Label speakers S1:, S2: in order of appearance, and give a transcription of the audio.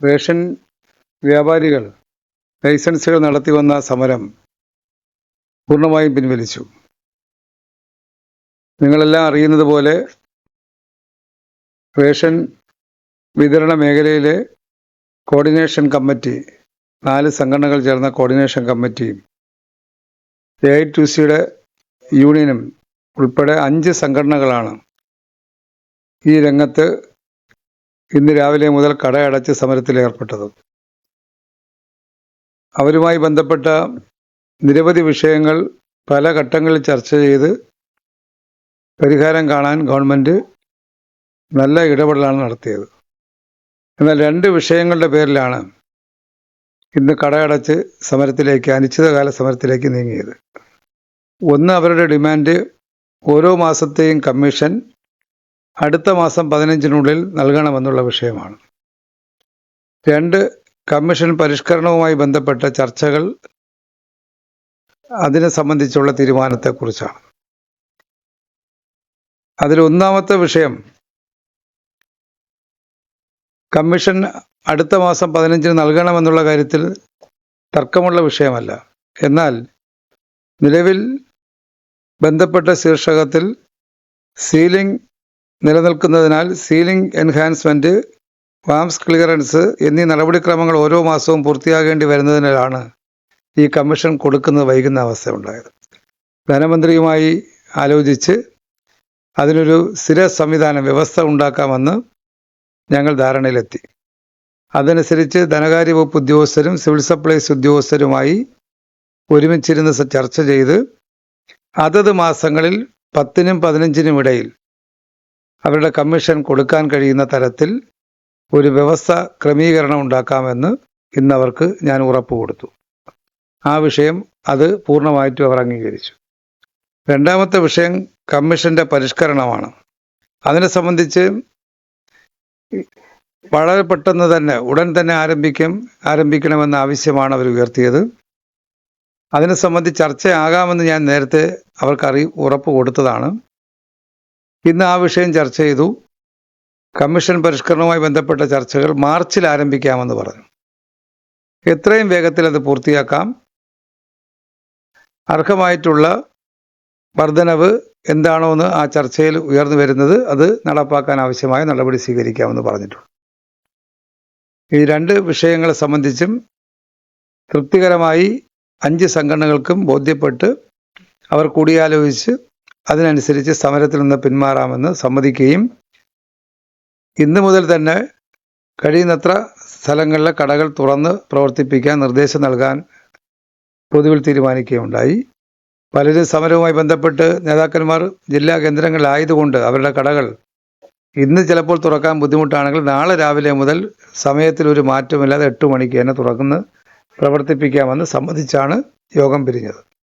S1: Ration വ്യാപാരികൾ ലൈസൻസുകൾ നടത്തി വന്ന സമരം പൂർണമായും പിൻവലിച്ചു. നിങ്ങളെല്ലാം അറിയുന്നത് പോലെ റേഷൻ വിതരണ മേഖലയിലെ കോർഡിനേഷൻ കമ്മിറ്റി നാല് സംഘടനകൾ ചേർന്ന കോർഡിനേഷൻ കമ്മിറ്റിയും എ ഐ ടു സിയുടെ യൂണിയനും ഉൾപ്പെടെ അഞ്ച് സംഘടനകളാണ് ഈ രംഗത്ത് ഇന്ന് രാവിലെ മുതൽ കടയടച്ച് സമരത്തിലേർപ്പെട്ടത് അവരുമായി ബന്ധപ്പെട്ട നിരവധി വിഷയങ്ങൾ പല ഘട്ടങ്ങളിൽ ചർച്ച ചെയ്ത് പരിഹാരം കാണാൻ ഗവൺമെന്റ് നല്ല ഇടപെടലാണ് നടത്തിയത്. എന്നാൽ രണ്ട് വിഷയങ്ങളുടെ പേരിലാണ് ഇന്ന് കടയടച്ച് സമരത്തിലേക്ക് അനിശ്ചിതകാല സമരത്തിലേക്ക് നീങ്ങിയത്. ഒന്ന് അവരുടെ ഡിമാൻഡ് ഓരോ മാസത്തെയും കമ്മീഷൻ അടുത്ത മാസം പതിനഞ്ചിനുള്ളിൽ നൽകണമെന്നുള്ള വിഷയമാണ്. രണ്ട് കമ്മീഷൻ പരിഷ്കരണവുമായി ബന്ധപ്പെട്ട ചർച്ചകൾ അതിനെ സംബന്ധിച്ചുള്ള തീരുമാനത്തെക്കുറിച്ചാണ്. അതിൽ ഒന്നാമത്തെ വിഷയം കമ്മീഷൻ അടുത്ത മാസം പതിനഞ്ചിന് നൽകണമെന്നുള്ള കാര്യത്തിൽ തർക്കമുള്ള വിഷയമല്ല. എന്നാൽ നിലവിൽ ബന്ധപ്പെട്ട ശീർഷകത്തിൽ സീലിംഗ് നിലനിൽക്കുന്നതിനാൽ സീലിംഗ് എൻഹാൻസ്മെന്റ് വാംസ് ക്ലിയറൻസ് എന്നീ നടപടിക്രമങ്ങൾ ഓരോ മാസവും പൂർത്തിയാകേണ്ടി വരുന്നതിനാലാണ് ഈ കമ്മീഷൻ കൊടുക്കുന്നത് വൈകുന്ന അവസ്ഥ ഉണ്ടായത് ധനമന്ത്രിയുമായി ആലോചിച്ച് അതിനൊരു സ്ഥിര സംവിധാനം വ്യവസ്ഥ ഉണ്ടാക്കാമെന്ന് ഞങ്ങൾ ധാരണയിലെത്തി. അതനുസരിച്ച് ധനകാര്യ വകുപ്പ് ഉദ്യോഗസ്ഥരും സിവിൽ സപ്ലൈസ് ഉദ്യോഗസ്ഥരുമായി ഒരുമിച്ചിരുന്ന് ചർച്ച ചെയ്ത് അതത് മാസങ്ങളിൽ പത്തിനും പതിനഞ്ചിനും ഇടയിൽ അവരുടെ കമ്മീഷൻ കൊടുക്കാൻ കഴിയുന്ന തരത്തിൽ ഒരു വ്യവസ്ഥ ക്രമീകരണം ഉണ്ടാക്കാമെന്ന് ഇന്ന് അവർക്ക് ഞാൻ ഉറപ്പ് കൊടുത്തു. ആ വിഷയം അത് പൂർണമായിട്ടും അവർ അംഗീകരിച്ചു. രണ്ടാമത്തെ വിഷയം കമ്മീഷന്റെ പരിഷ്കരണമാണ്. അതിനെ സംബന്ധിച്ച് വളരെ പെട്ടെന്ന് തന്നെ ഉടൻ തന്നെ ആരംഭിക്കും ആരംഭിക്കണമെന്ന ആവശ്യമാണ് അവർ ഉയർത്തിയത്. അതിനെ സംബന്ധിച്ച് ചർച്ചയാകാമെന്ന് ഞാൻ നേരത്തെ അവർക്ക് അറി ഉറപ്പ് കൊടുത്തതാണ്. ഇന്ന് ആ വിഷയം ചർച്ച ചെയ്തു. കമ്മീഷൻ പരിഷ്കരണവുമായി ബന്ധപ്പെട്ട ചർച്ചകൾ മാർച്ചിൽ ആരംഭിക്കാമെന്ന് പറഞ്ഞു. എത്രയും വേഗത്തിൽ അത് പൂർത്തിയാക്കാം. അർഹമായിട്ടുള്ള വർധനവ് എന്താണോ എന്ന് ആ ചർച്ചയിൽ ഉയർന്നു വരുന്നത് അത് നടപ്പാക്കാൻ ആവശ്യമായ നടപടി സ്വീകരിക്കാമെന്ന് പറഞ്ഞിട്ടുണ്ട്. ഈ രണ്ട് വിഷയങ്ങളെ സംബന്ധിച്ചും തൃപ്തികരമായി അഞ്ച് സംഘടനകൾക്കും ബോധ്യപ്പെട്ട് അവർ കൂടിയാലോചിച്ച് അതിനനുസരിച്ച് സമരത്തിൽ നിന്ന് പിന്മാറാമെന്ന് സമ്മതിക്കുകയും ഇന്ന് മുതൽ തന്നെ കഴിയുന്നത്ര സ്ഥലങ്ങളിലെ കടകൾ തുറന്ന് പ്രവർത്തിപ്പിക്കാൻ നിർദ്ദേശം നൽകാൻ പൊതുവിൽ തീരുമാനിക്കുകയുണ്ടായി. പലരും സമരവുമായി ബന്ധപ്പെട്ട് നേതാക്കന്മാർ ജില്ലാ കേന്ദ്രങ്ങളിലായതുകൊണ്ട് അവരുടെ കടകൾ ഇന്ന് ചിലപ്പോൾ തുറക്കാൻ ബുദ്ധിമുട്ടാണെങ്കിൽ നാളെ രാവിലെ മുതൽ സമയത്തിൽ ഒരു മാറ്റമില്ലാതെ എട്ട് മണിക്ക് തന്നെ തുറന്ന് പ്രവർത്തിപ്പിക്കാമെന്ന് സമ്മതിച്ചാണ് യോഗം പിരിഞ്ഞത്.